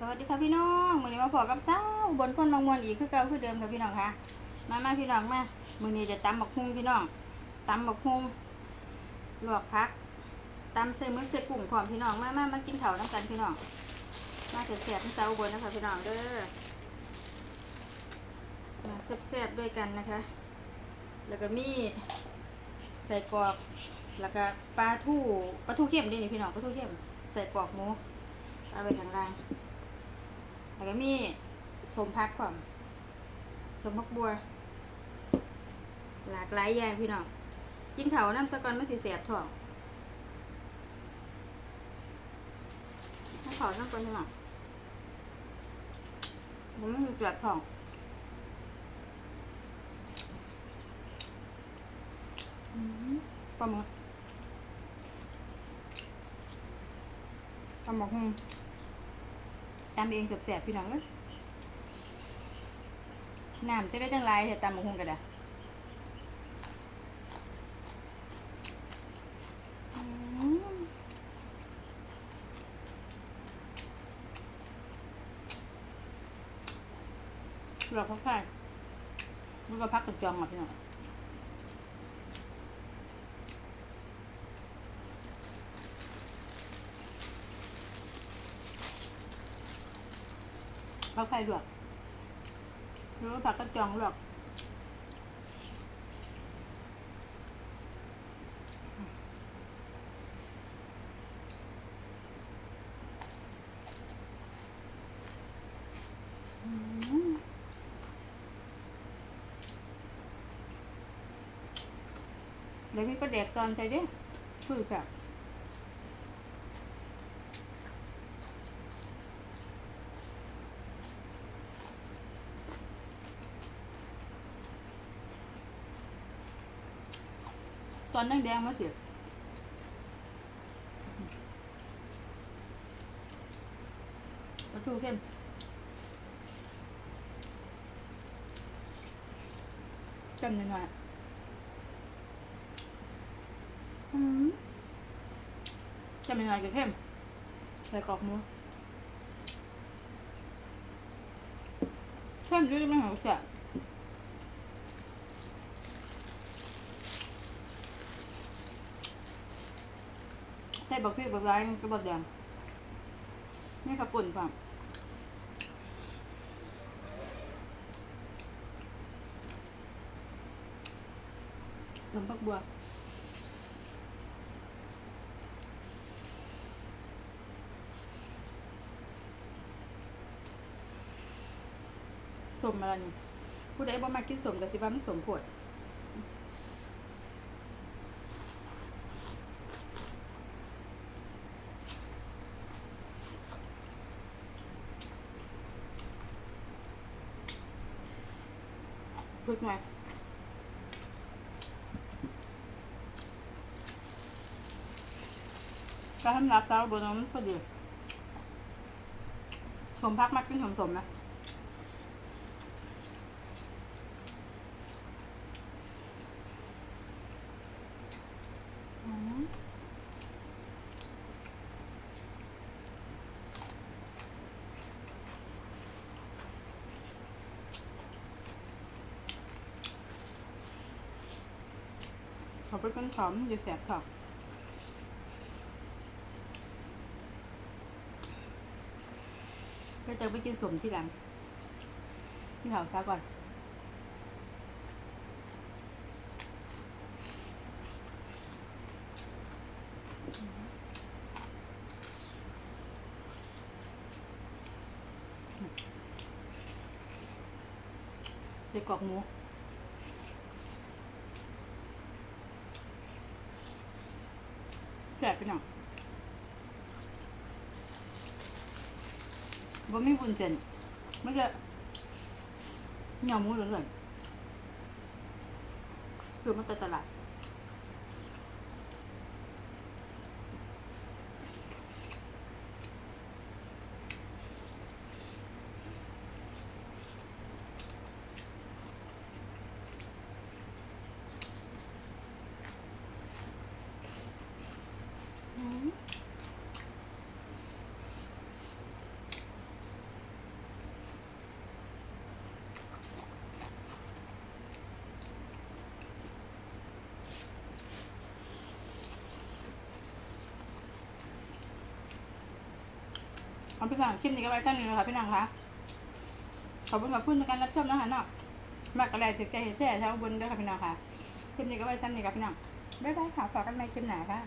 สวัสดีค่ะพี่น้องมือนี้มาพอกับสาวอุบนคนบางมวนอีกคือเก่าคือเดิมค่ะพี่น้องค่ะมามาพี่น้องมามือนี้จะตำบักฮุงพี่น้องตำบักฮุ่งลวกผักตำใส่หมึกใส่กุ้งพร้อมพี่น้องมามามากินข้าน้ำกันพี่น้องมาแซ่บๆที่สาวอุบลนะคะพี่น้องเด้อมาแซ่บๆด้วยกันนะคะ แล้วก็มีใส่กรอกแล้วก็ปลาทูปลาทูเค็มด้วยนี่พี่น้องปลาทูเค็มใส่กรอกหมูเอาไปข้างล่าง แล้วก็มีสมพักก่อนสมพักบัว หลากหลายอย่างพี่น้องกินเขาน้ำสะกอนไม่สิเสียบท้องน้ำขาน้ำก่อนพี่น้องมันไม่มีเสียบท้องอืมปลาหมึกปลาหมึกหง ตำเองเสียบๆพี่น้องเอ้ยน้ำจะได้จังไรเถอะตำบักหุ่งกันดะอืมเราพักผ่อนมันก็พักกระจองอะพี่น้อง พักไผ่ลวกแล้วก็ผักกระจองลวกเดี๋ยวมีประเด็กตอนใจเด้คือแบบ อนนั่งแดงมาเสียปลาทูเข้มจำหน่อยๆอืมจำหน่อยๆกับเข้มใส่กรอกหมูเข้มด้วยไม่หัวเสีย บักพริกบักร้ายกระบอกแดงนี่ขับปุ่นป่ะสมพักบัวสมอะไรนี่ผู้ใดบ่มากินสมกับสิว่ามันสมผด พึกหน่อยกาทำรับเจ้าบนน้ำก็ดีสมพักมากกินสมสมนะ เขาเป็นคนฉอมอย่าแสบท้องก็จะไปกินสมที่หลังที่เขาซะก่อนใส่กรอกหมู แสบไปหน่อยบ่มีบุญเส้นมันจะเหนียวมูเหลืองๆคือมันตลาด เอาพี่น้องคลิปนี้ก็ไว้ตั้งนี้เลยค่ะพี่น้องคะขอบคุณกับคุณในการรับชมนะคะเนาะมากกระไรถึงใจเห็นแท้ชาวบนด้วยค่ะพี่น้องค่ะคลิปนี้ก็ไว้ตั้งนี้ค่ะพี่น้องบ๊ายบายค่ะฝากกันใหม่คลิปหน้าค่ะ